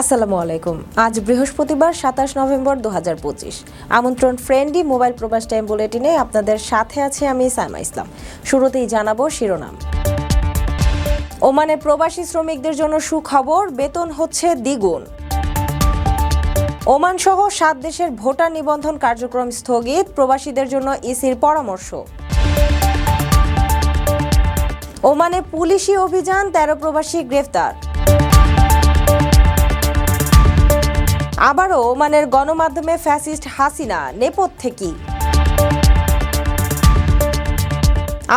আসসালামু আলাইকুম। আজ বৃহস্পতিবার সাতাশ নভেম্বর দু হাজার পঁচিশ। আমন্ত্রণ ফ্রেন্ডলি মোবাইল প্রবাস টাইম বুলেটিনে আপনাদের সাথে আছে আমি সাইমা ইসলাম। শুরুতেই জানাব শিরোনাম। ওমানে প্রবাসী শ্রমিকদের জন্য সুখবর, বেতন হচ্ছে দ্বিগুণ। ওমান সহ সাত দেশের ভোটার নিবন্ধন কার্যক্রম স্থগিত, প্রবাসীদের জন্য ইসির পরামর্শ। ওমানে পুলিশি অভিযান, তেরো প্রবাসী গ্রেফতার। আবারও ওমানের গণমাধ্যমে ফ্যাসিস্ট হাসিনা নেপথ্যে কি?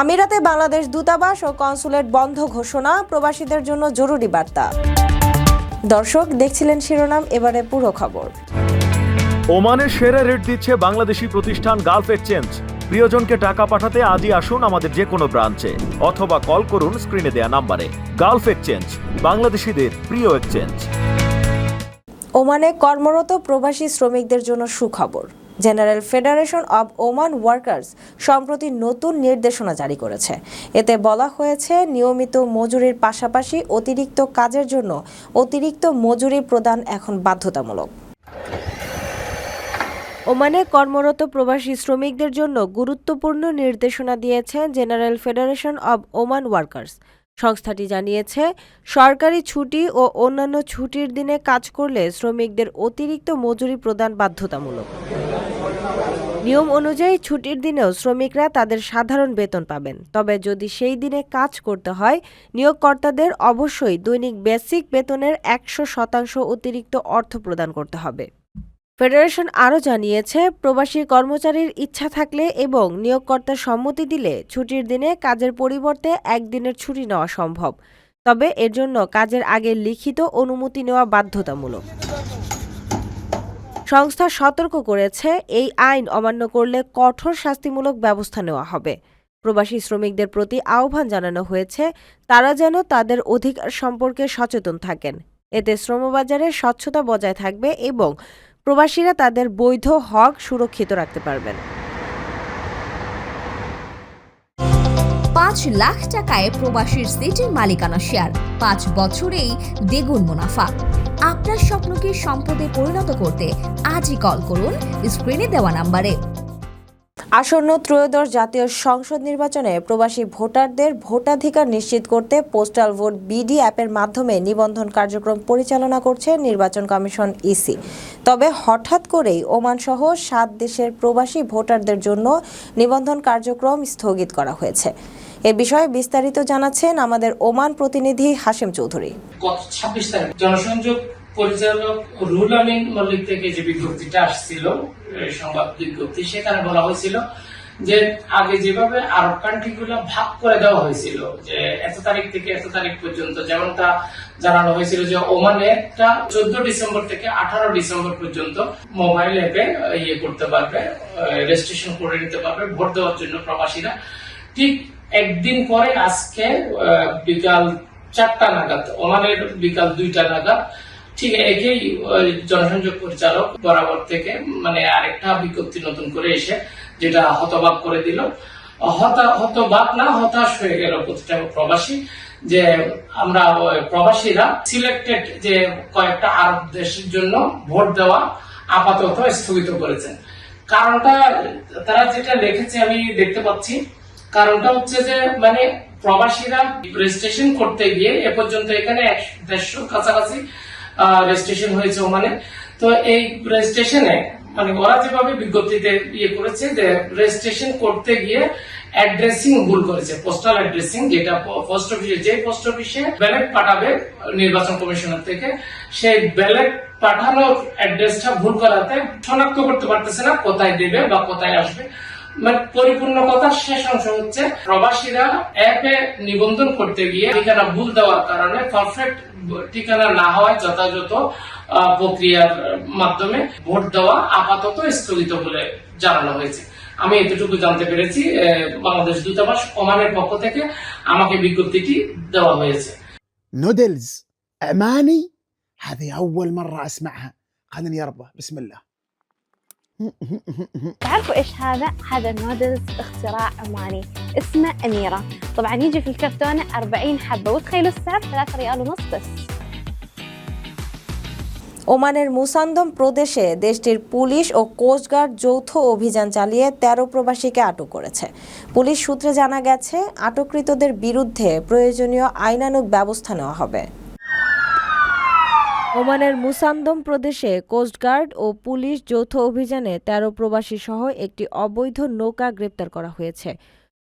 আমিরাতে বাংলাদেশ দূতাবাস ও কনসুলেট বন্ধ ঘোষণা, প্রবাসীদের জন্য জরুরি বার্তা। দর্শক, দেখছিলেন শিরোনাম এবারে পুরো খবর। ওমানের সেরা রেট দিচ্ছে বাংলাদেশি প্রতিষ্ঠান গালফ এক্সচেঞ্জ। প্রিয়জনকে টাকা পাঠাতে আজই আসুন আমাদের যে কোনো ব্রাঞ্চে, অথবা কল করুন স্ক্রিনে দেয়া নাম্বারে। গালফ এক্সচেঞ্জ, বাংলাদেশিদের প্রিয় এক্সচেঞ্জ। ওমানে কর্মরত প্রবাসী শ্রমিকদের জন্য সুখবর। General federation of Oman workers সম্প্রতি নতুন নির্দেশনা জারি করেছে। এতে বলা হয়েছে, নিয়মিত মজুরির পাশাপাশি অতিরিক্ত কাজের জন্য অতিরিক্ত মজুরি প্রদান এখন বাধ্যতামূলক। ওমানে কর্মরত প্রবাসী শ্রমিকদের জন্য গুরুত্বপূর্ণ নির্দেশনা দিয়েছে general federation of Oman workers সংস্থাটি জানিয়েছে, সরকারি ছুটি ও অন্যান্য ছুটির দিনে কাজ করলে শ্রমিকদের অতিরিক্ত মজুরি প্রদান বাধ্যতামূলক। নিয়ম অনুযায়ী ছুটির দিনেও শ্রমিকরা তাদের সাধারণ বেতন পাবেন। তবে যদি সেই দিনে কাজ করতে হয়, নিয়োগকর্তাদের অবশ্যই দৈনিক বেসিক বেতনের একশো শতাংশ অতিরিক্ত অর্থ প্রদান করতে হবে। ফেডারেশন আরও জানিয়েছে, প্রবাসী কর্মচারীর ইচ্ছা থাকলে এবং নিয়োগকর্তার সম্মতি দিলে ছুটির দিনে কাজের পরিবর্তে একদিনের ছুটি নেওয়া সম্ভব। তবে এর জন্য কাজের আগে লিখিত অনুমতি নেওয়া বাধ্যতামূলক। সংস্থা সতর্ক করেছে, এই আইন অমান্য করলে কঠোর শাস্তিমূলক ব্যবস্থা নেওয়া হবে। প্রবাসী শ্রমিকদের প্রতি আহ্বান জানানো হয়েছে, তারা যেন তাদের অধিকার সম্পর্কে সচেতন থাকেন। এতে শ্রমবাজারে স্বচ্ছতা বজায় থাকবে এবং প্রবাসীরা তাদের বৈধ হক সুরক্ষিত রাখতে পারবেন। পাঁচ লাখ টাকায় প্রবাসীর সিটির মালিকানা শেয়ার। পাঁচ বছরেই দ্বিগুণ মুনাফা। আপনার স্বপ্নকে সম্পদে পরিণত করতে আজই কল করুন স্ক্রিনে দেওয়া নাম্বারে। আসন্ন ত্রয়োদশ জাতীয় সংসদ নির্বাচনে প্রবাসী ভোটারদের ভোটাধিকার নিশ্চিত করতে পোস্টাল ভোট বিডি অ্যাপের মাধ্যমে নিবন্ধন কার্যক্রম পরিচালনা করছে নির্বাচন কমিশন ইসি। তবে হঠাৎ করেই ওমান সহ সাত দেশের প্রবাসী ভোটারদের জন্য নিবন্ধন কার্যক্রম স্থগিত করা হয়েছে। এ বিষয়ে বিস্তারিত জানাচ্ছেন আমাদের ওমান প্রতিনিধি হাশেম চৌধুরী। ছাব্বিশ তারিখ জনসংযোগ পরিচালক রুল আমিন মল্লিক থেকে যে বিজ্ঞপ্তিটা আসছিল সংবাদ বিজ্ঞপ্তি, সেখানে বলা হয়েছিল যে আগে যেভাবে আরব কান্ট্রি গুলো ভাগ করে দেওয়া হয়েছিল, যে এত তারিখ থেকে এত তারিখ পর্যন্ত, যেমনটা জানানো হয়েছিল যে ওমানেরটা চোদ্দ ডিসেম্বর থেকে আঠারো ডিসেম্বর পর্যন্ত মোবাইল অ্যাপে ইয়ে করতে পারবে রেজিস্ট্রেশন করে নিতে পারবে, ভোট দেওয়ার জন্য প্রবাসীরা। ঠিক একদিন পরে আজকে বিকাল চারটা নাগাদ, ওমানের বিকাল দুইটা নাগাদ ঠিক একই জনসংযোগ পরিচালক বরাবর থেকে মানে আরেকটা বিজ্ঞপ্তি নতুন করে এসে যেটা হতবাক করে দিল। হতা, হতবাক না, হতাশ হয়ে গেল প্রতিটা প্রবাসী। যে আমরা প্রবাসীরা সিলেক্টেড যে কয়েকটা আরব দেশের জন্য ভোট দেওয়া আপাতত স্থগিত করেছেন। কারণটা, তারা যেটা লিখেছে আমি দেখতে পাচ্ছি। কারণটা হচ্ছে যে মানে প্রবাসীরা রেজিস্ট্রেশন করতে গিয়ে এ পর্যন্ত এখানে দেড়শো কাছাকাছি রেজিস্ট্রেশন হয়েছে ওমানে। তো এই রেজিস্ট্রেশনে মানে ওরা যেভাবে বিজ্ঞপ্তিতে ইয়ে করেছে যে রেজিস্ট্রেশন করতে গিয়ে অ্যাড্রেসিং ভুল করেছে পোস্টাল অ্যাড্রেসিং যেটা পোস্ট অফিসে যে পোস্ট অফিসে ব্যালেট পাঠাবে নির্বাচন কমিশনার থেকে, সেই ব্যালেট পাঠানোর অ্যাড্রেসটা ভুল করাতে শনাক্ত করতে পারতেছে না, কোথায় দেবে বা কোথায় আসবে। মানে পরিপূর্ণ কথা শেষ অংশ হচ্ছে প্রবাসীরা অ্যাপে নিবন্ধন করতে গিয়ে ঠিকানা ভুল দেওয়ার কারণে পারফেক্ট ঠিকানা না হওয়ায় যথাযথ আহ, প্রক্রিয়ার মাধ্যমে ভোট দেওয়া আপাতত স্থগিত বলে জানানো হয়েছে আমি এতটুকু জানতে পেরেছি আহ, বাংলাদেশ দূতাবাস ওমানের পক্ষ থেকে আমাকে বিজ্ঞপ্তিটি দেওয়া হয়েছে نودلز عماني هذه أول مرة أسمعها خليني يربى بسم الله تعرفوا ايش هذا؟ هذا النودلز اختراع عماني اسمه أميرة طبعا يجي في الكرتونة 40 حبة وتخيلوا السعر 3 ريال ونص بس ওমানের মুসান্দম প্রদেশে দেশটির পুলিশ ও কোস্টগার্ড যৌথ অভিযান চালিয়ে তেরো প্রবাসীকে আটক করেছে পুলিশ সূত্রে জানা গেছে আটককৃতদের বিরুদ্ধে প্রয়োজনীয় আইনানুগ ব্যবস্থা নেওয়া হবে ওমানের মুসান্দম প্রদেশে কোস্টগার্ড ও পুলিশ যৌথ অভিযানে তেরো প্রবাসী সহ একটি অবৈধ নৌকা গ্রেপ্তার করা হয়েছে।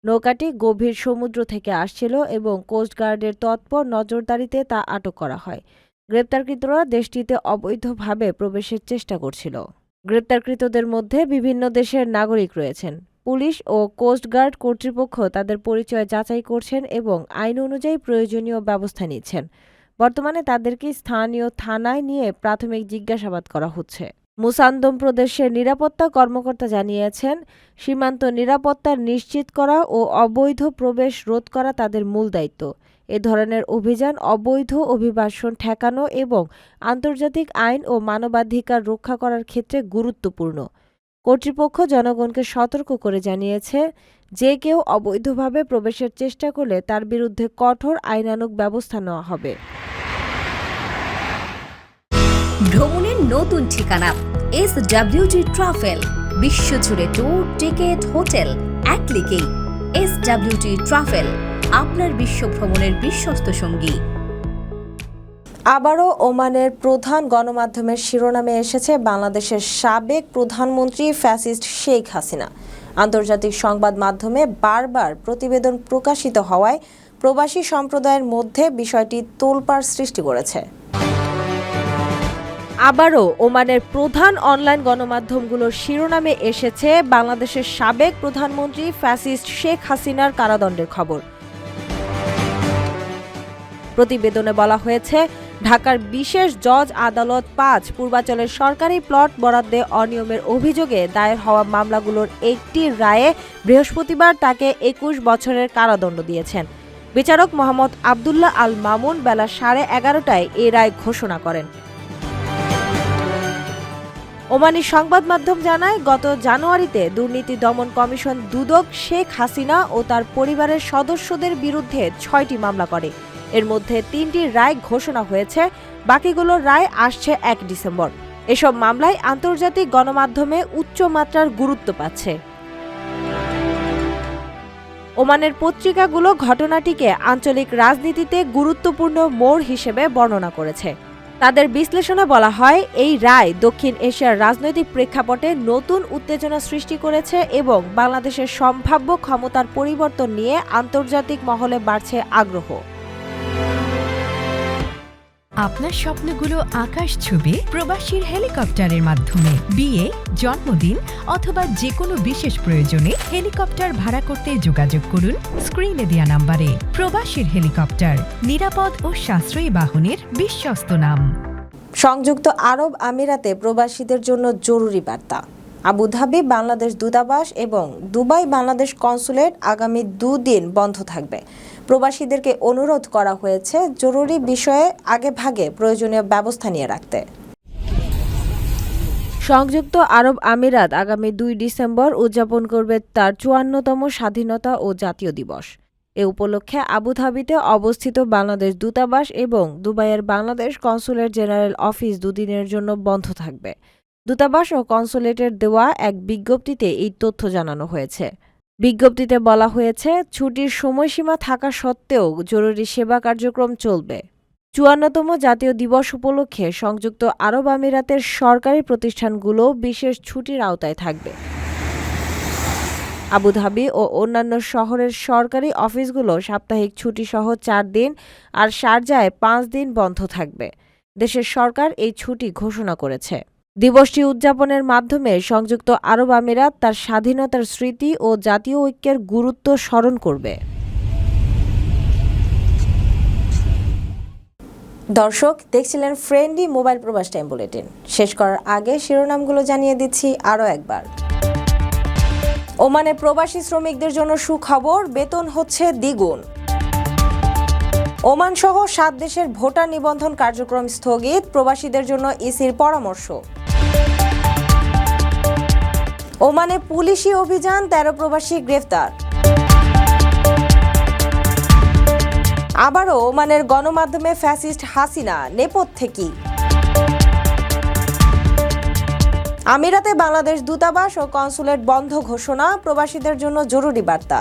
নৌকাটি গভীর সমুদ্র থেকে আসছিল এবং কোস্টগার্ডের তৎপর নজরদারিতে তা আটক করা হয়। গ্রেপ্তারকৃতরা দেশটিতে অবৈধভাবে প্রবেশের চেষ্টা করছিল। গ্রেপ্তারকৃতদের মধ্যে বিভিন্ন দেশের নাগরিক রয়েছেন। পুলিশ ও কোস্টগার্ড কর্তৃপক্ষ তাদের পরিচয় যাচাই করছেন এবং আইন অনুযায়ী প্রয়োজনীয় ব্যবস্থা নিচ্ছেন। বর্তমানে তাদেরকে স্থানীয় থানায় নিয়ে প্রাথমিক জিজ্ঞাসাবাদ করা হচ্ছে। মুসান্দম প্রদেশের নিরাপত্তা কর্মকর্তা জানিয়েছেন, সীমান্ত নিরাপত্তা নিশ্চিত করা ও অবৈধ প্রবেশ রোধ করা তাদের মূল দায়িত্ব। এ ধরনের অভিযান অবৈধ অভিবাসন ঠেকানো এবং আন্তর্জাতিক আইন ও মানবাধিকার রক্ষা করার ক্ষেত্রে গুরুত্বপূর্ণ। কর্তৃপক্ষ জনগণকে সতর্ক করে জানিয়েছে, যে কেউ অবৈধভাবে প্রবেশের চেষ্টা করলে তার বিরুদ্ধে কঠোর আইনানুগ ব্যবস্থা নেওয়া হবে। ভ্রমণের নতুন ঠিকানা এস ডাব্লিউটি ট্রাভেল বিশ্বজুড়ে ট্যুর টিকিট হোটেল এক ক্লিকেই এস ডাব্লিউটি ট্রাভেল আপনার বিশ্ব ভ্রমণের বিশ্বস্ত সঙ্গী। আবারও ওমানের প্রধান গণমাধ্যমের শিরোনামে এসেছে বাংলাদেশের সাবেক প্রধানমন্ত্রী ফ্যাসিস্ট শেখ হাসিনা। আন্তর্জাতিক সংবাদ মাধ্যমে বারবার প্রতিবেদন প্রকাশিত হওয়ায় প্রবাসী সম্প্রদায়ের মধ্যে বিষয়টি তোলপাড় সৃষ্টি করেছে। আবারও ওমানের প্রধান অনলাইন গণমাধ্যমগুলোর শিরোনামে এসেছে বাংলাদেশের সাবেক প্রধানমন্ত্রী ফ্যাসিস্ট শেখ হাসিনার কারাদণ্ডের খবর। প্রতিবেদনে বলা হয়েছে, ঢাকার বিশেষ জজ আদালত পাঁচ পূর্বাঞ্চলের সরকারি প্লট বরাদ্দে অনিয়মের অভিযোগে দায়ের হওয়া মামলাগুলোর একটি রায়ে বৃহস্পতিবার তাকে একুশ বছরের কারাদণ্ড দিয়েছেন। বিচারক মোহাম্মদ আবদুল্লাহ আল মামুন বেলা সাড়ে এগারোটায় এই রায় ঘোষণা করেন। ওমানি সংবাদ মাধ্যম জানায়, গত জানুয়ারিতে দুর্নীতি দমন কমিশন দুদক শেখ হাসিনা ও তার পরিবারের সদস্যদের বিরুদ্ধে ছয়টি মামলা করে। এর মধ্যে তিনটি রায় ঘোষণা হয়েছে, বাকিগুলোর রায় আসছে এক ডিসেম্বর। এসব মামলায় আন্তর্জাতিক গণমাধ্যমে উচ্চ মাত্রার গুরুত্ব পাচ্ছে। ওমানের পত্রিকাগুলো ঘটনাটিকে আঞ্চলিক রাজনীতিতে গুরুত্বপূর্ণ মোড় হিসেবে বর্ণনা করেছে। তাদের বিশ্লেষণে বলা হয়, এই রায় দক্ষিণ এশিয়ার রাজনৈতিক প্রেক্ষাপটে নতুন উত্তেজনা সৃষ্টি করেছে এবং বাংলাদেশের সম্ভাব্য ক্ষমতার পরিবর্তন নিয়ে আন্তর্জাতিক মহলে বাড়ছে আগ্রহ। আপনার স্বপ্নগুলো আকাশ ছবি প্রবাসীর হেলিকপ্টারের মাধ্যমে। বিয়ে, জন্মদিন অথবা যে কোনো বিশেষ প্রয়োজনে হেলিকপ্টার ভাড়া করতে যোগাযোগ করুন স্ক্রিনে দেওয়া নাম্বারে। প্রবাসীর হেলিকপ্টার, নিরাপদ ও সাশ্রয়ী বাহনের বিশ্বস্ত নাম। সংযুক্ত আরব আমিরাতে প্রবাসীদের জন্য জরুরি বার্তা। আবুধাবি, বাংলাদেশ দূতাবাস এবং দুবাই বাংলাদেশ কনসুলেট আগামী দুদিন বন্ধ থাকবে। প্রবাসীদেরকে অনুরোধ করা হয়েছে জরুরি বিষয়ে আগে ভাগে প্রয়োজনীয় ব্যবস্থা নিয়ে রাখতে। সংযুক্ত আরব আমিরাত আগামী দুই ডিসেম্বর উদযাপন করবে তার চুয়ান্নতম স্বাধীনতা ও জাতীয় দিবস। এ উপলক্ষে আবুধাবিতে অবস্থিত বাংলাদেশ দূতাবাস এবং দুবাইয়ের বাংলাদেশ কনসুলেট জেনারেল অফিস দুদিনের জন্য বন্ধ থাকবে। দূতাবাস ও কনসুলেটের দেওয়া এক বিজ্ঞপ্তিতে এই তথ্য জানানো হয়েছে। বিজ্ঞপ্তিতে বলা হয়েছে, ছুটির সময়সীমা থাকা সত্ত্বেও জরুরি সেবা কার্যক্রম চলবে। চুয়ান্নতম জাতীয় দিবস উপলক্ষে সংযুক্ত আরব আমিরাতের সরকারি প্রতিষ্ঠানগুলো বিশেষ ছুটির আওতায় থাকবে। আবুধাবি ও অন্যান্য শহরের সরকারি অফিসগুলো সাপ্তাহিক ছুটি সহ চার দিন আর শারজায় পাঁচ দিন বন্ধ থাকবে। দেশের সরকার এই ছুটি ঘোষণা করেছে। দিবসটি উদযাপনের মাধ্যমে সংযুক্ত আরব আমিরাত তার স্বাধীনতার স্মৃতি ও জাতীয় ঐক্যের গুরুত্ব স্মরণ করবে। দর্শক, দেখছিলেন ফ্রেন্ডলি মোবাইল প্রবাস টাইম বুলেটিন। শেষ করার আগে শিরোনামগুলো জানিয়ে দিচ্ছি আরও একবার। ওমানে প্রবাসী শ্রমিকদের জন্য সুখবর, বেতন হচ্ছে দ্বিগুণ। ওমান সহ সাত দেশের ভোটার নিবন্ধন কার্যক্রম স্থগিত, প্রবাসীদের জন্য ইসির পরামর্শ। ওমানে পুলিশি অভিযান, তেরো প্রবাসী গ্রেফতার। আবারও ওমানের গণমাধ্যমে ফ্যাসিস্ট হাসিনা নেপথ্যে কি? আমিরাতে বাংলাদেশ দূতাবাস ও কনসুলেট বন্ধ ঘোষণা, প্রবাসীদের জন্য জরুরি বার্তা।